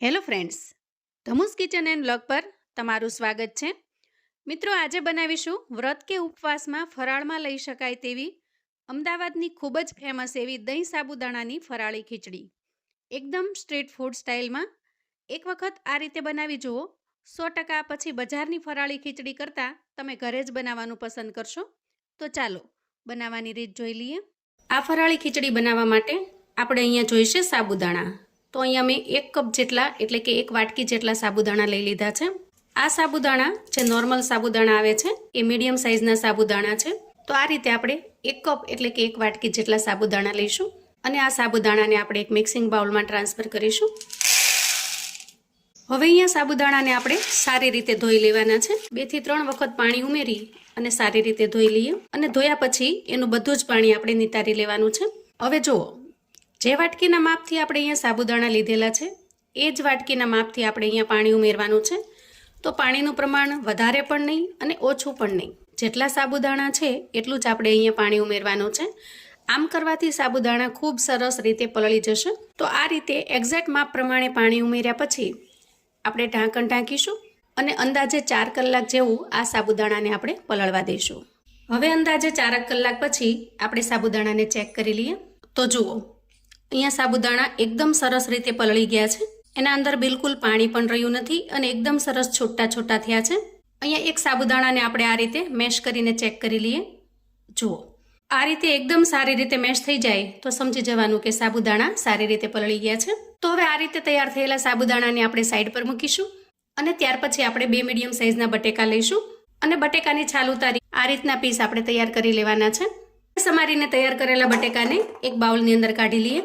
Hello friends, Dhamu's kitchen and blog પર તમારું સ્વાગત છે. મિત્રો, આજે બનાવીશું વ્રત કે ઉપવાસમાં ફરાળમાં લઈ શકાય તેવી અમદાવાદની ખૂબ જ ફેમસ એવી દહીં સાબુદાણાની ફરાળી ખીચડી. એકદમ સ્ટ્રીટ ફૂડ સ્ટાઇલમાં એક વખત આ રીતે બનાવી જુઓ. સો ટકા પછી બજારની ફરાળી ખીચડી કરતાં તમે ઘરે જ બનાવવાનું પસંદ કરશો. તો ચાલો, બનાવવાની રીત જોઈ લઈએ. આ ફરાળી ખીચડી બનાવવા માટે આપણે અહીંયા જોઈશે સાબુદાણા. તો અહીંયા મેં એક કપ જેટલા, એટલે કે એક વાટકી જેટલા સાબુદાણા લઈ લીધા છે. આ સાબુદાણા જે નોર્મલ સાબુદાણા આવે છે, એ મીડિયમ સાઇઝના સાબુદાણા છે. તો આ રીતે આપણે એક કપ એટલે કે એક વાટકી જેટલા સાબુદાણા લઈશું અને આ સાબુદાણાને આપણે એક મિક્સિંગ બાઉલમાં ટ્રાન્સફર કરીશું. હવે અહીંયા સાબુદાણાને આપણે સારી રીતે ધોઈ લેવાના છે. બેથી ત્રણ વખત પાણી ઉમેરી અને સારી રીતે ધોઈ લઈએ અને ધોયા પછી એનું બધું જ પાણી આપણે નિતારી લેવાનું છે. હવે જુઓ જે વાટકીના માપથી આપણે અહીંયા સાબુદાણા લીધેલા છે, એ જ વાટકીના માપથી આપણે અહીંયા પાણી ઉમેરવાનું છે. તો પાણીનું પ્રમાણ વધારે પણ નહીં અને ઓછું પણ નહીં. જેટલા સાબુદાણા છે, એટલું જ આપણે અહીંયા પાણી ઉમેરવાનું છે. આમ કરવાથી સાબુદાણા ખૂબ સરસ રીતે પલળી જશે. તો આ રીતે એક્ઝેક્ટ માપ પ્રમાણે પાણી ઉમેર્યા પછી આપણે ઢાંકણ ઢાંકીશું અને અંદાજે ચાર કલાક જેવું આ સાબુદાણાને આપણે પલળવા દઈશું. હવે અંદાજે ચારક કલાક પછી આપણે સાબુદાણાને ચેક કરી લઈએ. તો જુઓ અહીંયા સાબુદાણા એકદમ સરસ રીતે પલળી ગયા છે. એના અંદર બિલકુલ પાણી પણ રહ્યું નથી અને એકદમ સરસ છોટા છોટા થયા છે. અહીંયા એક સાબુદાણાને આપણે આ રીતે મેશ કરીને ચેક કરી લઈએ. જુઓ. આ રીતે એકદમ સારી રીતે મેશ થઈ જાય તો સમજી જવાનું કે સાબુદાણા સારી રીતે પલળી ગયા છે. તો હવે આ રીતે તૈયાર થયેલા સાબુદાણાને આપણે સાઈડ પર મૂકીશું અને ત્યાર પછી આપણે બે મીડિયમ સાઇઝના બટેકા લઈશું અને બટેકાની છાલ ઉતારી આ રીતના પીસ આપણે તૈયાર કરી લેવાના છે. સમારીને તૈયાર કરેલા બટેકાને એક બાઉલની અંદર કાઢી લઈએ.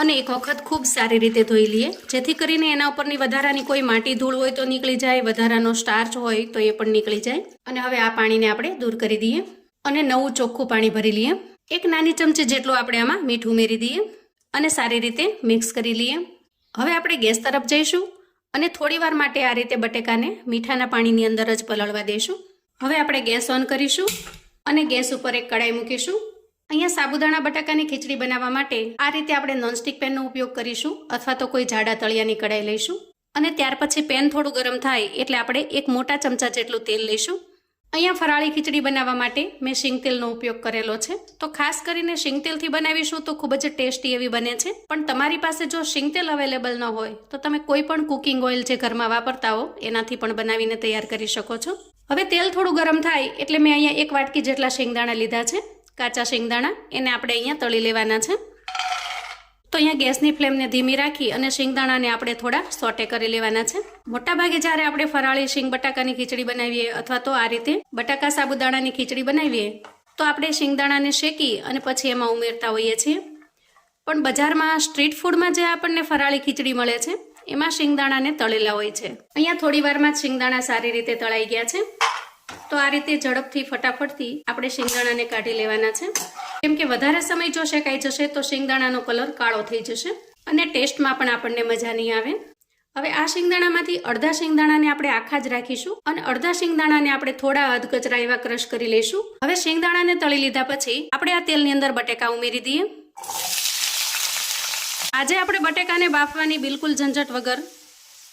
અને એક વખત ખૂબ સારી રીતે ધોઈ લઈએ જેથી કરીને એના ઉપરની વધારાની કોઈ માટી ધૂળ હોય તો નીકળી જાય, વધારાનો સ્ટાર્ચ હોય તો એ પણ નીકળી જાય. અને હવે આ પાણીને આપણે દૂર કરી દઈએ અને નવું ચોખ્ખું પાણી ભરી લઈએ. એક નાની ચમચી જેટલું આપણે આમાં મીઠું ઉમેરી દઈએ અને સારી રીતે મિક્સ કરી લઈએ. હવે આપણે ગેસ તરફ જઈશું અને થોડી વાર માટે આ રીતે બટેકાને મીઠાના પાણીની અંદર જ પલળવા દઈશું. હવે આપણે ગેસ ઓન કરીશું અને ગેસ ઉપર એક કડાઈ મૂકીશું. અહીંયા સાબુદાણા, બટાકાની ખીચડી બનાવવા માટે આ રીતે આપણે નોનસ્ટિક પેનનો ઉપયોગ કરીશું અથવા તો કોઈ જાડા તળિયાની કડાઈ લઈશું અને ત્યાર પછી પેન થોડું ગરમ થાય એટલે આપણે એક મોટા ચમચા જેટલું તેલ લઈશું. અહીંયા ફરાળી ખીચડી બનાવવા માટે મેં શીંગ તેલનો ઉપયોગ કરેલો છે. તો ખાસ કરીને શીંગ તેલથી બનાવીશું તો ખૂબ જ ટેસ્ટી એવી બને છે. પણ તમારી પાસે જો શીંગ તેલ અવેલેબલ ન હોય તો તમે કોઈ પણ કુકિંગ ઓઇલ જે ઘરમાં વાપરતા હો એનાથી પણ બનાવીને તૈયાર કરી શકો છો. હવે તેલ થોડું ગરમ થાય એટલે મેં અહીંયા એક વાટકી જેટલા શિંગદાણા લીધા છે. કાચા શિંગદાણા એને આપણે અહીંયા તળી લેવાના છે. તો અહીંયા ગેસની ફ્લેમને ધીમી રાખી અને શિંગદાણાને આપણે થોડા સોટે કરી લેવાના છે. મોટાભાગે જ્યારે આપણે ફરાળી શિંગ બટાકાની ખીચડી બનાવીએ અથવા તો આ રીતે બટાકા સાબુદાણાની ખીચડી બનાવીએ, તો આપણે શિંગદાણાને શેકી અને પછી એમાં ઉમેરતા હોઈએ છીએ. પણ બજારમાં સ્ટ્રીટ ફૂડમાં જે આપણને ફરાળી ખીચડી મળે છે, એમાં શિંગદાણાને તળેલા હોય છે. અહીંયા થોડી વારમાં શિંગદાણા સારી રીતે તળાઈ ગયા છે. તો આ રીતે ઝડપથી ફટાફટથી આપણે શિંગદાણાને કાઢી લેવાના છે. કેમ કે વધારે સમય જો શેકાઈ જશે તો શિંગદાણાનો કલર કાળો થઈ જશે અને ટેસ્ટમાં પણ આપણને મજા નહીં આવે. હવે આ શિંગદાણામાંથી અડધા શિંગદાણાને આપણે આખા જ રાખીશું અને અડધા શિંગદાણાને આપણે થોડા અધકચરા એવા ક્રશ કરી લઈશું. હવે શિંગદાણાને તળી લીધા પછી આપણે આ તેલની અંદર બટેકા ઉમેરી દઈએ. આજે આપણે બટેકાને બાફવાની બિલકુલ ઝંઝટ વગર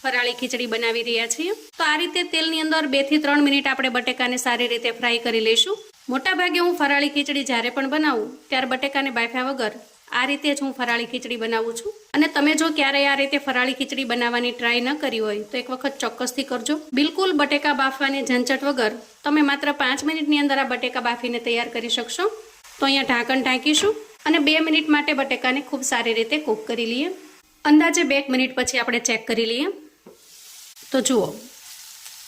ફરાળી ખીચડી બનાવી રહ્યા છીએ. તો આ રીતે તેલની અંદર બેથી ત્રણ મિનિટ આપણે બટેકાને સારી રીતે ફ્રાય કરી લઈશું. મોટાભાગે હું ફરાળી ખીચડી જ્યારે પણ બનાવું, ત્યારે બટેકાને બાફ્યા વગર આ રીતે જ હું ફરાળી ખીચડી બનાવું છું. અને તમે જો ક્યારેય આ રીતે ફરાળી ખીચડી બનાવવાની ટ્રાય ન કરી હોય, તો એક વખત ચોક્કસથી કરજો. બિલકુલ બટેકા બાફવાની ઝંઝટ વગર તમે માત્ર પાંચ મિનિટની અંદર આ બટેકા બાફીને તૈયાર કરી શકશો. તો અહીંયા ઢાંકણ ઢાંકીશું અને બે મિનિટ માટે બટેકાને ખૂબ સારી રીતે કૂક કરી લઈએ. અંદાજે બે મિનિટ પછી આપણે ચેક કરી લઈએ. તો જુઓ.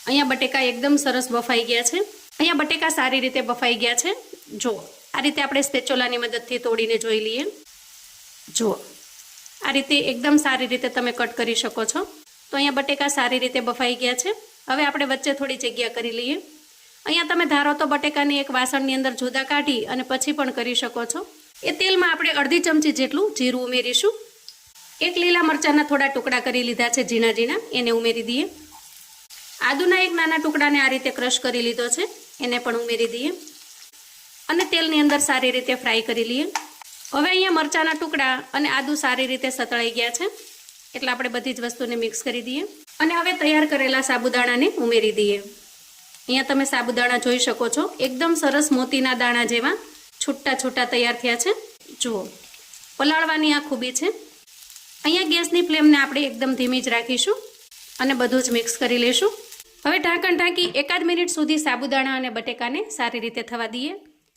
અહીંયા બટેકા એકદમ સરસ બફાઈ ગયા છે. અહીંયા બટેકા સારી રીતે બફાઈ ગયા છે. જુઓ. આ રીતે આપણે સ્પેચોલાની મદદથી તોડીને જોઈ લઈએ. જુઓ. આ રીતે એકદમ સારી રીતે તમે કટ કરી શકો છો. તો અહીંયા બટેકા સારી રીતે બફાઈ ગયા છે. હવે આપણે વચ્ચે થોડી જગ્યા કરી લઈએ. અહીંયા તમે ધારો તો બટેકાને એક વાસણની અંદર જુદા કાઢી અને પછી પણ કરી શકો છો. એ તેલમાં આપણે અડધી ચમચી જેટલું જીરું ઉમેરીશું. એક લીલા મરચાંના થોડા ટુકડા કરી લીધા છે ઝીણા ઝીણા. એને ઉમેરી દઈએ. આદુના એક નાના ટુકડાને આ રીતે ક્રશ કરી લીધો છે. એને પણ ઉમેરી દઈએ. અને તેલની અંદર સારી રીતે ફ્રાય કરી લઈએ. હવે અહીંયા મરચાંના ટુકડા અને આદુ સારી રીતે સતળાઈ ગયા છે. એટલે આપણે બધી જ વસ્તુને મિક્સ કરી દઈએ. અને હવે તૈયાર કરેલા સાબુદાણાને ઉમેરી દઈએ. અહીંયા તમે સાબુદાણા જોઈ શકો છો. એકદમ સરસ મોતીના દાણા જેવા છૂટા છૂટા તૈયાર થયા છે. જુઓ. પલાળવાની આ ખૂબી છે. અહીંયા ગેસની ફ્લેમને આપણે એકદમ ધીમી જ રાખીશું અને બધું જ મિક્સ કરી લઈશું. હવે ઢાંકણ ઢાંકી એકાદ મિનિટ સુધી સાબુદાણા અને બટેકાને સારી રીતે થવા દઈએ.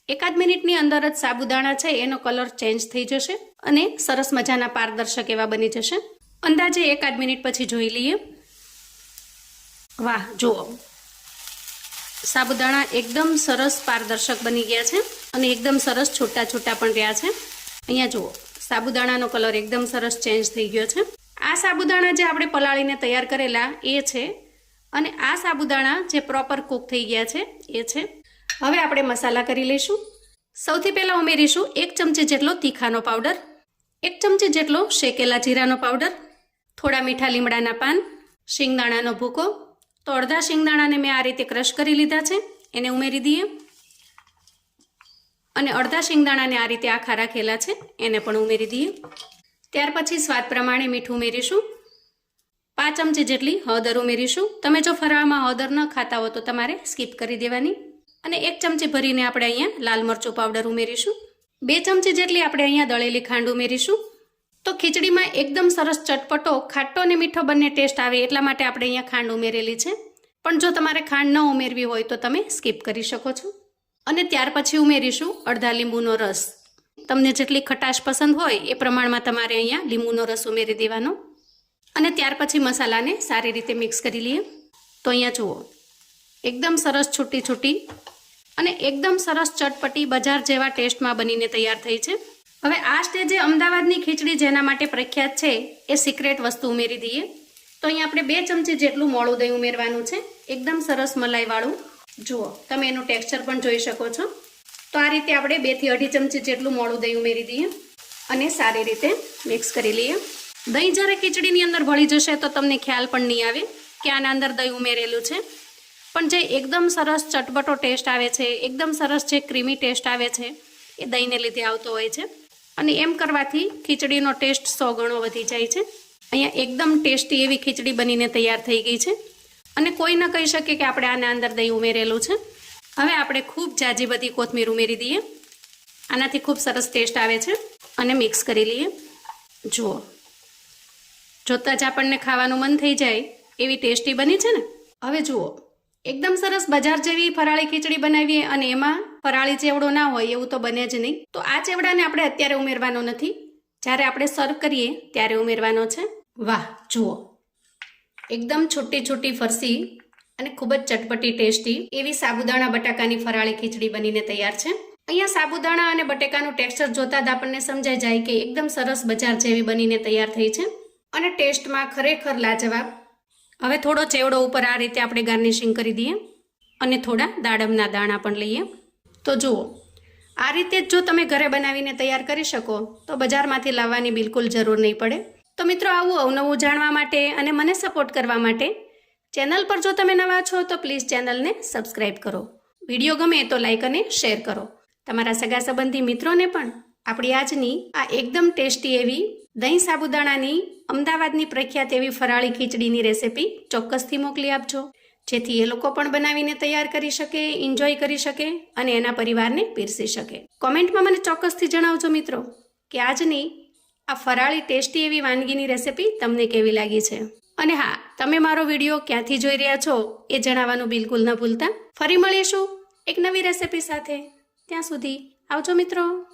એકાદ મિનિટની અંદર જ સાબુદાણા છે, એનો કલર ચેન્જ થઈ જશે અને સરસ મજાના પારદર્શક એવા બની જશે. અંદાજે એકાદ મિનિટ પછી જોઈ લઈએ. વાહ, જુઓ. સાબુદાણા એકદમ સરસ પારદર્શક બની ગયા છે અને એકદમ સરસ છૂટા છૂટા પણ રહ્યા છે. અહીંયા જુઓ. સાબુદાણાનો કલર એકદમ સરસ ચેન્જ થઈ ગયો છે. આ સાબુદાણા જે આપણે પલાળીને તૈયાર કરેલા, એ છે. અને આ સાબુદાણા જે પ્રોપર કૂક થઈ ગયા છે, એ છે. હવે આપણે મસાલા કરી લઈશું. સૌથી પહેલાં ઉમેરીશું એક ચમચી જેટલો તીખાનો પાવડર, એક ચમચી જેટલો શેકેલા જીરાનો પાવડર, થોડા મીઠા લીમડાના પાન, શિંગદાણાનો ભૂકો તો અડધા શિંગદાણાને મેં આ રીતે ક્રશ કરી લીધા છે. એને ઉમેરી દઈએ. અને અડધા શિંગદાણાને આ રીતે આખા રાખેલા છે. એને પણ ઉમેરી દઈએ. ત્યાર પછી સ્વાદ પ્રમાણે મીઠું ઉમેરીશું. પાંચ ચમચી જેટલી હળદર ઉમેરીશું. તમે જો ફરાળમાં હળદર ન ખાતા હો તો તમારે સ્કીપ કરી દેવાની. અને એક ચમચી ભરીને આપણે અહીંયા લાલ મરચું પાવડર ઉમેરીશું. બે ચમચી જેટલી આપણે અહીંયા દળેલી ખાંડ ઉમેરીશું. તો ખીચડીમાં એકદમ સરસ ચટપટો, ખાટો અને મીઠો બંને ટેસ્ટ આવે એટલા માટે આપણે અહીંયા ખાંડ ઉમેરેલી છે. પણ જો તમારે ખાંડ ન ઉમેરવી હોય તો તમે સ્કીપ કરી શકો છો. અને ત્યાર પછી ઉમેરીશું અડધા લીંબુનો રસ. તમને જેટલી ખટાશ પસંદ હોય એ પ્રમાણમાં તમારે અહીંયા લીંબુનો રસ ઉમેરી દેવાનો. અને ત્યાર પછી મસાલાને સારી રીતે મિક્સ કરી લઈએ. તો અહીંયા જુઓ, એકદમ સરસ છૂટી છૂટી અને એકદમ સરસ ચટપટી બજાર જેવા ટેસ્ટમાં બનીને તૈયાર થઈ છે. હવે આ સ્ટેજે અમદાવાદની ખીચડી જેના માટે પ્રખ્યાત છે એ સિક્રેટ વસ્તુ ઉમેરી દઈએ. તો અહીંયા આપણે બે ચમચી જેટલું મોળું દહીં ઉમેરવાનું છે. એકદમ સરસ મલાઈવાળું. જુઓ, તમે એનું ટેક્સચર પણ જોઈ શકો છો. તો આ રીતે આપણે બેથી અઢી ચમચી જેટલું મોડું દહીં ઉમેરી દઈએ અને સારી રીતે મિક્સ કરી લઈએ. દહીં જ્યારે ખીચડીની અંદર ભળી જશે તો તમને ખ્યાલ પણ નહીં આવે કે આના અંદર દહીં ઉમેરેલું છે. પણ જે એકદમ સરસ ચટપટો ટેસ્ટ આવે છે, એકદમ સરસ જે ક્રીમી ટેસ્ટ આવે છે, એ દહીંને લીધે આવતો હોય છે. અને એમ કરવાથી ખીચડીનો ટેસ્ટ સો ગણો વધી જાય છે. અહીંયા એકદમ ટેસ્ટી એવી ખીચડી બનીને તૈયાર થઈ ગઈ છે. અને કોઈ ન કહી શકે કે આપણે આના અંદર દહીં ઉમેરેલું છે. હવે આપણે ખૂબ જાજી બધી કોથમીર ઉમેરી દઈએ. આનાથી ખૂબ સરસ ટેસ્ટ આવે છે અને મિક્સ કરી લઈએ. જુઓ. જોતાં જ આપણને ખાવાનું મન થઈ જાય એવી ટેસ્ટી બની છે ને? હવે જુઓ. એકદમ સરસ બજાર જેવી ફરાળી ખીચડી બનાવીએ અને એમાં ફરાળી ચેવડો ના હોય એવું તો બને જ નહીં. તો આ ચેવડાને આપણે અત્યારે ઉમેરવાનો નથી. જ્યારે આપણે સર્વ કરીએ ત્યારે ઉમેરવાનો છે. વાહ, જુઓ. એકદમ છૂટી છૂટી ફરસી અને ખૂબ જ ચટપટી ટેસ્ટી એવી સાબુદાણા બટાકાની ફરાળી ખીચડી બનીને તૈયાર છે. અહીંયા સાબુદાણા અને બટેકાનું ટેક્સચર જોતા જ આપણને સમજાઈ જાય કે એકદમ સરસ બજાર જેવી બનીને તૈયાર થઈ છે અને ટેસ્ટમાં ખરેખર લાજવાબ. હવે થોડો ચેવડો ઉપર આ રીતે આપણે ગાર્નિશિંગ કરી દઈએ અને થોડા દાડમના દાણા પણ લઈએ. તો જુઓ, આ રીતે જ જો તમે ઘરે બનાવીને તૈયાર કરી શકો તો બજારમાંથી લાવવાની બિલકુલ જરૂર નહીં પડે. તો મિત્રો આવું અવનવું જાણવા માટે અને મને સપોર્ટ કરવા માટે ચેનલ પર જો તમે નવા છો તો પ્લીઝ ચેનલને સબસ્ક્રાઈબ કરો. વીડિયો ગમે તો લાઇક અને શેર કરો. તમારા સગા સંબંધી મિત્રોને પણ આપણી આજની આ એકદમ ટેસ્ટી એવી દહીં સાબુદાણાની અમદાવાદની પ્રખ્યાત એવી ફરાળી ખીચડીની રેસિપી ચોક્કસથી મોકલી આપજો. જેથી એ લોકો પણ બનાવીને તૈયાર કરી શકે એન્જોય કરી શકે અને એના પરિવારને પીરસી શકે. કોમેન્ટમાં મને ચોક્કસથી જણાવજો મિત્રો કે આજની આ ફરાળી ટેસ્ટી એવી વાનગીની રેસિપી તમને કેવી લાગી છે? અને હા, તમે મારો વીડિયો ક્યાંથી જોઈ રહ્યા છો એ જણાવવાનું બિલકુલ ન ભૂલતા. ફરી મળીશું એક નવી રેસિપી સાથે. ત્યાં સુધી આવજો મિત્રો.